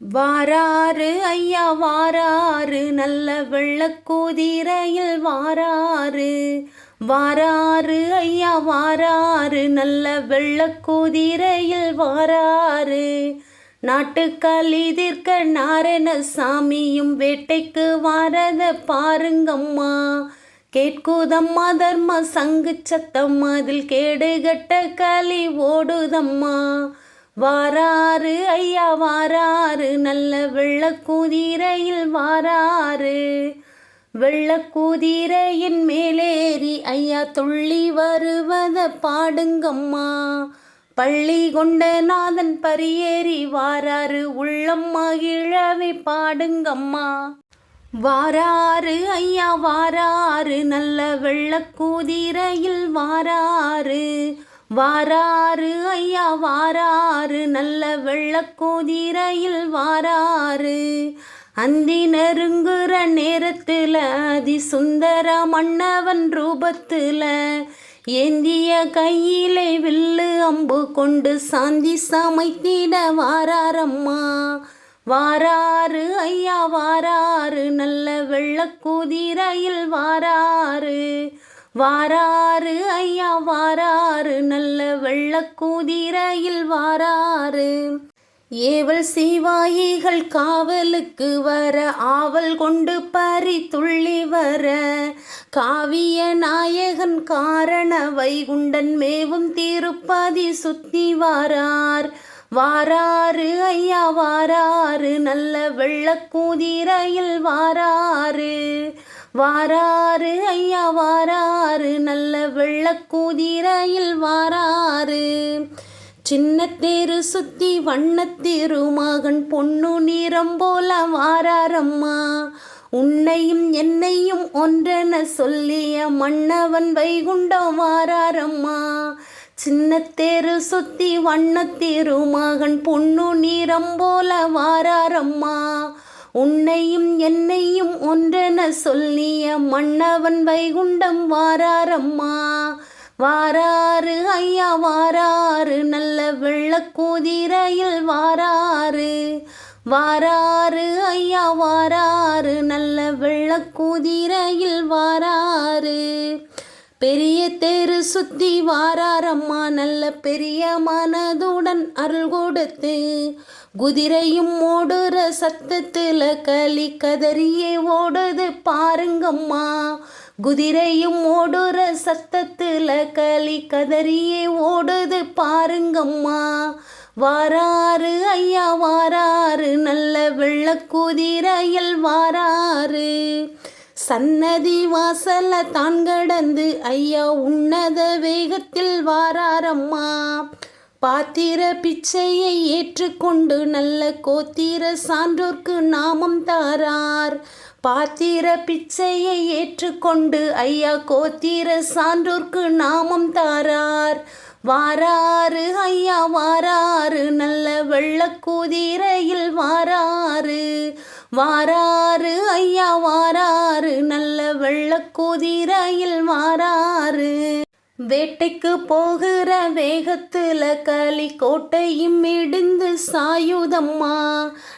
வாராறு ஐயா வாராரு நல்ல வெள்ளக்கூதிரையில் வாராறு. வாராறு ஐயா வாராறு நல்ல வெள்ளக்கூதிரையில் வாராறு. நாட்டுக்காலி தீர்க்க நாராயணசாமியும் வேட்டைக்கு வாரத பாருங்கம்மா. கேட்குதம்மா தர்ம சங்கு சத்தம் அதில் கேடுகட்ட களி ஓடுதம்மா. வாராறு ஐயா வாராறு நல்ல வெள்ளக்குதிரையில் வாராறு. வெள்ளக்குதிரையின் மேலேறி ஐயா துள்ளி வருவத பாடுங்கம்மா. பள்ளி கொண்ட நாதன் பரியேறி வாராறு உள்ளம் மகிழவே பாடுங்கம்மா. வாராறு ஐயா வாராறு நல்ல வெள்ளக்குதிரையில் வாராறு. வாராறு ஐயா வாராறு. நல்ல வெள்ளக்கோதிரையில் வாராறு. அந்தி நெருங்குற நேரத்தில் அதி சுந்தர மன்னவன் ரூபத்தில் ஏந்திய கையிலே வில்லு அம்பு கொண்டு சாந்தி சமைத்திட வாராரம்மா. வாராறு ஐயா வாராறு. நல்ல வெள்ளக்குதிரையில் வாராறு. வாராறு ஐயா வாராறு நல்ல வெள்ளக்கூதிரையில் வாராறு. ஏவல் சிவாயிகள் காவலுக்கு வர ஆவல் கொண்டு பறி துள்ளி வர. காவிய நாயகன் காரண வைகுண்டன் மேவும் திருப்பதி சுத்தி வாரார். வாராறு ஐயா வாராறு நல்ல வெள்ளக்கூதிரையில் வாராறு. வாராரு ஐயா வாராரு நல்ல வெள்ளக்கூதிரையில் வாராரு சின்ன தேரு சுத்தி வண்ணத்தேரு மகன் பொண்ணு நிறம் போல வாராரம்மா. உன்னையும் என்னையும் ஒன்றென சொல்லிய மன்னவன் வைகுண்டம் வாராரம்மா. சின்ன தேரு சுத்தி வண்ணத்தேரு மகன் பொண்ணு நிறம் போல வாராரம்மா. உன்னையும் என்னையும் ஒன்றென சொல்லிய மன்னவன் வைகுண்டம் வாராரம்மா. வாராரு ஐயா வாராரு நல்ல வெள்ளக்கூதிரையில் வாராரு வாராரு ஐயா வாராரு நல்ல வெள்ளக்கூதிரையில் வாராரு பெரிய தேரு சுத்தி வாராரம்மா நல்ல பெரிய மனதுடன் அருள் கொடுத்து குதிரையும் ஓடுற சத்தத்துல களி கதறியே ஓடுது பாருங்கம்மா. குதிரையும் ஓடுற சத்தத்துல களி கதறியே ஓடுது பாருங்கம்மா. வாராறு ஐயா வாராறு நல்ல வெள்ளக்குதிரையில் வாராறு சன்னதி வாசல தான் கடந்து ஐயா உன்னத வேகத்தில் வாராரம்மா. பாத்திர பிச்சையை ஏற்றுக்கொண்டு நல்ல கோத்திர சான்றோர்க்கு நாமம் தாரார். பாத்திர பிச்சையை ஏற்றுக்கொண்டு ஐயா கோத்திர சான்றோர்க்கு நாமம் தாரார். வாராரு ஐயா வாராரு நல்ல வெள்ளக்கூதிரையில் வாரார் வாராரு ஐயா வாராரு நல்ல வெள்ளக்கூதிரையில் வாராரு வேட்டைக்கு போகிற வேகத்துல களி கோட்டையும் இடிந்து சாயுதம்மா.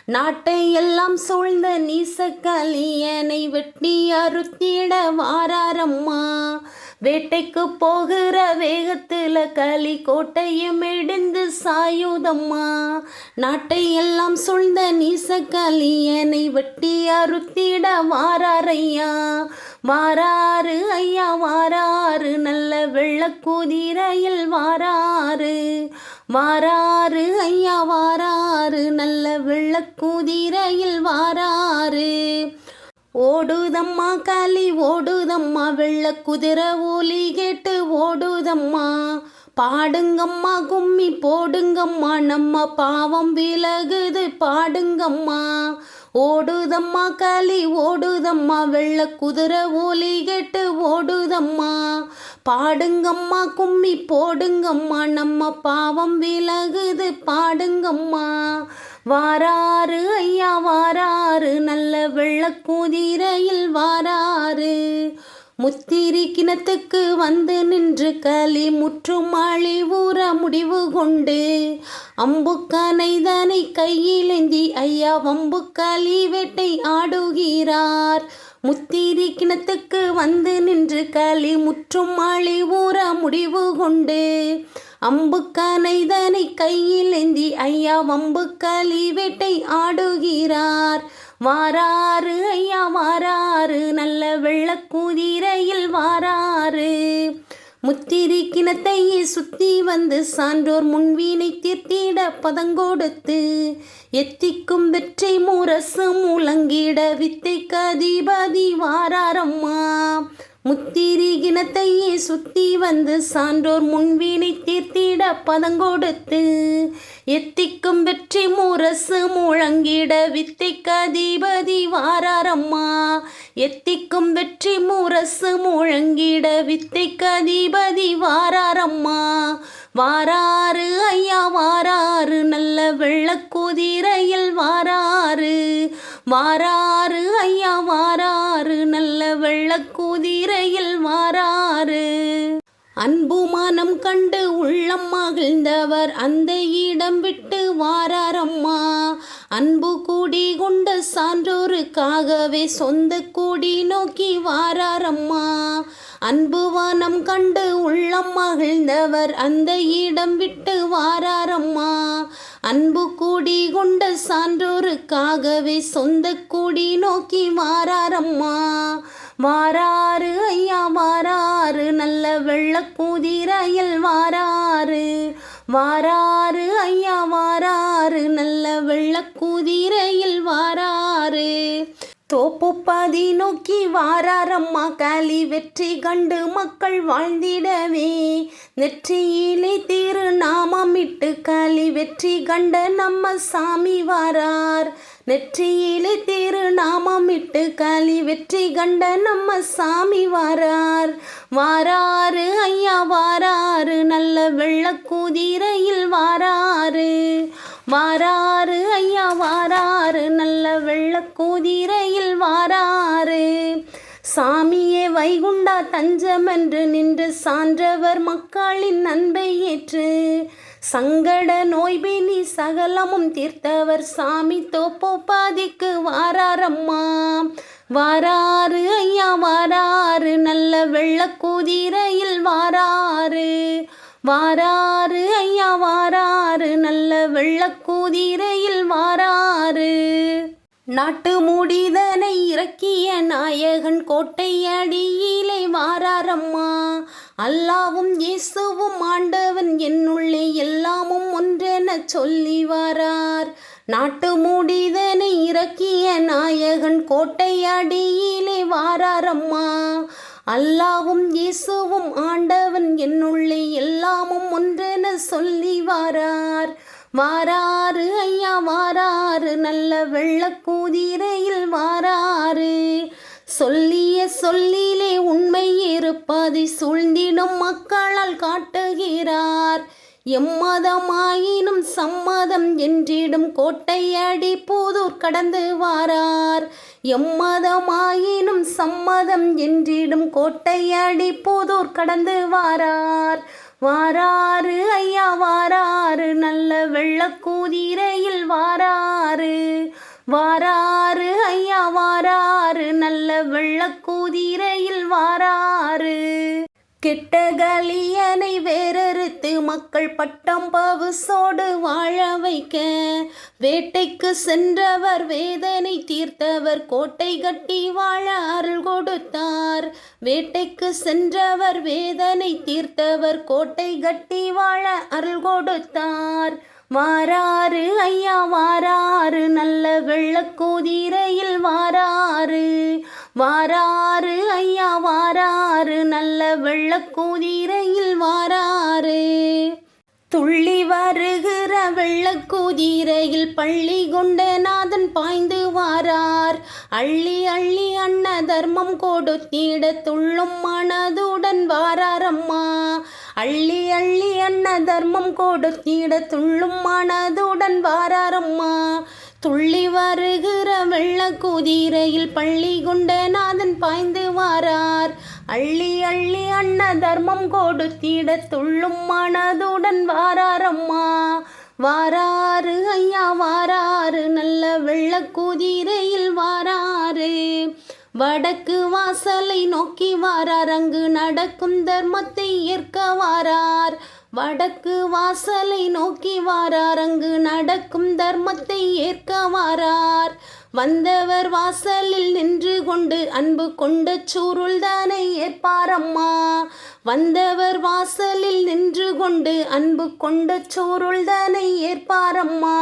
நாட்டை எல்லாம் சூழ்ந்த நீச கலியனை வெட்டி அறுத்திட வாராரம்மா. வேட்டைக்கு போகிற வேகத்துல களி கோட்டையும் இடிந்து சாயுதம்மா. நாட்டை எல்லாம் சூழ்ந்த நீச கலியனை வெட்டி அறுத்திட வாராரையா. வாராரு ஐயா வாராரு நல்ல வெள்ளக்குதிரையில் வாராரு வாராரு ஐயா வாராரு நல்ல வெள்ளக்குதிரையில் வாராரு ஓடுதம்மா காலி ஓடுதம்மா வெள்ள குதிரை ஒலி கேட்டு ஓடுதம்மா. பாடுங்கம்மா கும்மி போடுங்கம்மா நம்ம பாவம் விலகுது பாடுங்கம்மா. ஓடுதம்மா காலி ஓடுதம்மா வெள்ள குதிரை ஒலி கேட்டு ஓடுதம்மா. பாடுங்கம்மா கும்மி போடுங்கம்மா நம்ம பாவம் விலகுது பாடுங்கம்மா. வாராறு ஐயா வாராறு நல்ல வெள்ளக்குதிரையில் வாராறு. முத்திரி கிணத்துக்கு வந்து நின்று களி முற்றும் அழிவுற முடிவு கொண்டு அம்புக்கனைதனை கையிலேந்தி ஐயா வம்புக்களி வேட்டை ஆடுகிறார். முத்தீரி கிணத்துக்கு வந்து நின்று களி முற்றும் அழிவுற முடிவு கொண்டு அம்புக்கனைதனை கையில் ஏந்தி ஐயா வம்புக்களி வேட்டை ஆடுகிறார். வாராறு ஐயா வாராறு. நல்ல வெள்ளக்குதிரையில் முத்திரி கிணத்தையே சுத்தி வந்து சான்றோர் முன்வீனை தீர்த்திட பதங்கொடுத்து எத்திக்கும் வெற்றி முரசு மூலங்கிட வித்தை கதிபதி வாராரம்மா. முத்திரி கிணத்தையே சுத்தி வந்து சான்றோர் முன்வீனை தீர்த்திட பதங்கொடுத்து எத்திக்கும் வெற்றி முரசு முழங்கிட வித்தை கதிபதி வாராரம்மா. எத்திக்கும் வெற்றி முரசு முழங்கிட வித்தை கதிபதி வாராரம்மா. வாராறு ஐயா வாராறு நல்ல வெள்ளக்குதிரையில் வாராறு. வாராறு ஐயா வாராறு நல்ல வெள்ளக்குதிரையில் வாராறு. அன்பு மனம் கண்டு உள்ளம் மகிழ்ந்தவர் அந்த இடம் விட்டு வாராரம்மா. அன்பு கூடி கொண்ட சான்றோருக்காகவே சொந்த கூடி நோக்கி வாராரம்மா. அன்பு வானம் கண்டு உள்ளம் மகிழ்ந்தவர் அந்த இடம் விட்டு வாராரம்மா. அன்பு கூடி கொண்ட சான்றோருக்காகவே சொந்த கூடி நோக்கி வாராரம்மா. வாராறு ஐயா வாராறு நல்ல வெள்ளக்குதிரையில் வாராறு. வாராறு ஐயா வாராறு நல்ல வெள்ளக்குதிரையில் வாராறு. தோப்புப்பாதி நோக்கி வாராரம்மா காலி வெற்றி கண்டு மக்கள் வாழ்ந்திடவே. நெற்றியிலே திருநாமமிட்டு காலி வெற்றி கண்ட நம்ம சாமி வாரார். நெற்றியிலே திருநாமமிட்டு காலி வெற்றி கண்ட நம்ம சாமி வாரார். வாராறு ஐயா வாராறு நல்ல வெள்ளக்குதிரையில் வாராறு வாராறு ஐயா வாராறு நல்ல வெள்ளக்குதிரையில் வாராறு சாமியே வைகுண்டா தஞ்சமென்று நின்று சான்றவர் மக்களின் அன்பை ஏற்று சங்கட நோய்பினி சகலமும் தீர்த்தவர். சாமி தோப்போப்பாதிக்கு வாராரம்மா. வாராறு ஐயா வாராறு. நல்ல வெள்ளக்குதிரையில் வாராறு. வாராறு ஐயா வாராறு. நல்ல வெள்ளக்குதிரையில் வாராறு. நாட்டு முடிதனை இறக்கிய நாயகன் கோட்டை அடியிலே வாராரம்மா. அல்லாவும் இயேசுவும் ஆண்டவன் என்னுள்ளே எல்லாமும் ஒன்றென சொல்லி வாரார். நாட்டு மூடிதனை இறக்கிய நாயகன் கோட்டை அடியிலே வாராரம்மா அல்லாவும் இயேசுவும் ஆண்டவன் என்னுள்ளே எல்லாமும் ஒன்றென சொல்லி வாரார். வாராறு ஐயா வாராறு நல்ல வெள்ளக்கூதிரையில் வாராறு. சொல்லிய சொல்லிலே உண்மை இருப்பதை சூழ்ந்திடும் மக்களால் காட்டுகிறார். எம்மதமாயினும் சம்மதம் என்றிடும் கோட்டையடி பூதூர் கடந்து வாரார். எம்மதமாயினும் சம்மதம் என்றிடும் கோட்டையடி பூதூர் கடந்து வாரார். வாராறு ஐயா வாராறு நல்ல வெள்ளக்கூதிரையில் வாராறு. வாராறு ஐயா வாராறு நல்ல வெள்ளக்கூதிரையில் வாராறு. கெட்டகலியனை வேறறுத்து மக்கள் பட்டம் பவுசோடு வாழ வைக்க. வேட்டைக்கு சென்றவர் வேதனை தீர்த்தவர் கோட்டை கட்டி வாழ அருள் கொடுத்தார். வேட்டைக்கு சென்றவர் வேதனை தீர்த்தவர் கோட்டை கட்டி வாழ அருள் கொடுத்தார். வாராறு ஐயா வாராறு நல்ல வெள்ளக்கோதிரையில் வாராறு. வாராறு ஐயா வாராறு நல்ல வெள்ளக்கோதிரையில் வாராறு. துள்ளி வருகிற வெள்ளக்குதிரையில் பள்ளி கொண்ட நாதன் பாய்ந்து வாரார். அள்ளி அள்ளி அண்ண தர்மம் கொடுத்திட துள்ளும் மனதுடன் வாராரம்மா. அள்ளி அள்ளி அன்ன தர்மம் கொடுத்திட துள்ளும் மனதுடன் வாராரம்மா. துள்ளி வருகிற வெள்ள குதிரையில் பள்ளி குண்டநாதன் பாய்ந்து வாரார். அள்ளி அள்ளி அண்ண தர்மம் கொடுத்திட துள்ளும் மனதுடன் வாராரம்மா. வாராறு ஐயா வாராறு நல்ல வெள்ள குதிரையில் வாராறு. வடக்கு வாசலை நோக்கி வாரார். அங்கு நடக்கும் தர்மத்தை ஏற்க வாரார். வடக்கு வாசலை நோக்கி வாரார். அங்கு நடக்கும் தர்மத்தை ஏற்க வாரார். வந்தவர் வாசலில் நின்று கொண்டு அன்பு கொண்ட சூருள் தானே ஏற்பாரம்மா வந்தவர் வாசலில் நின்று கொண்டு அன்பு கொண்ட சோருள் தானே ஏற்பாரம்மா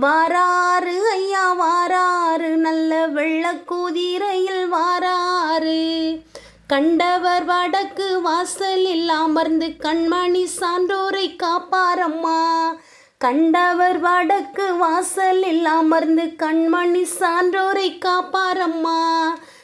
வாராறு ஐயா வாராறு நல்ல வெள்ளக்குதிரையில் வாராறு. கண்டவர் வடக்கு வாசலில் அமர்ந்து கண்மணி சான்றோரை காப்பாரம்மா. கண்டவர் வடக்கு வாசலில் அமர்ந்து கண்மணி சான்றோரை காப்பாரம்மா.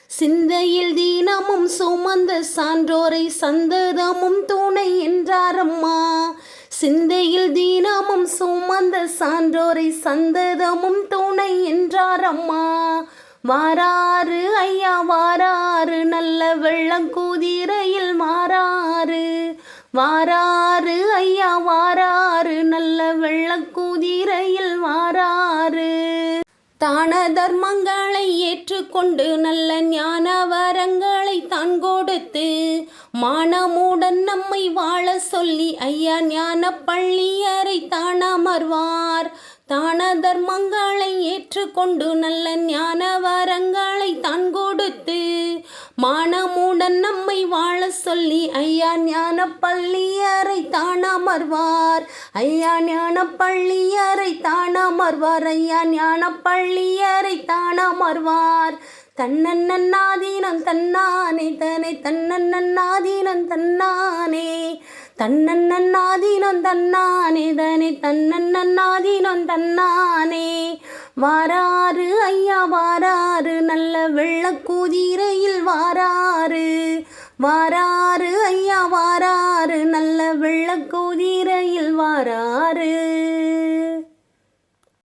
சிந்தையில் தீனமும் சுமந்த சான்றோரை சந்ததமும் துணை என்றாரம்மா. சிந்தையில் தீனமும் சுமந்த சான்றோரை சந்ததமும் துணை என்றாரம்மா. வாராறு ஐயா வாராறு நல்ல வெள்ளங்குதிரையில் மாறாறு வாராறு. ஐயா வாராறு நல்ல வெள்ளக்குதிரையில் வாராறு. தான தர்மங்களை ஏற்றுக்கொண்டு நல்ல ஞான வரங்களை தான் கொடுத்து மானமுடன் நம்மை வாழ சொல்லி ஐயா ஞான பள்ளியரை தான் அமர்வார். தான தர்மங்களை ஏற்றுக்கொண்டு நல்ல ஞான வரங்களை தான் கொடுத்து மானமுடன் நம்மை வாழ சொல்லி ஐயா ஞான பள்ளியரை தான் அமர்வார். ஐயா ஞான பள்ளியரை தான் அமர்வார். ஐயா ஞான பள்ளியரை தான் அமர்வார் தன்னன்னாதீனம் தன்னானே தனை தன்னன்னாதீனம் தன்னானே. தன்னன்னாதீனம் தன்னானே தனை தன்னன்னாதீனம் தன்னானே. வாராறு ஐயா வாராறு நல்ல வெள்ளக்குதிரையில் வாராறு. வாராறு ஐயா வாராறு நல்ல வெள்ளக்குதிரையில் வாராறு.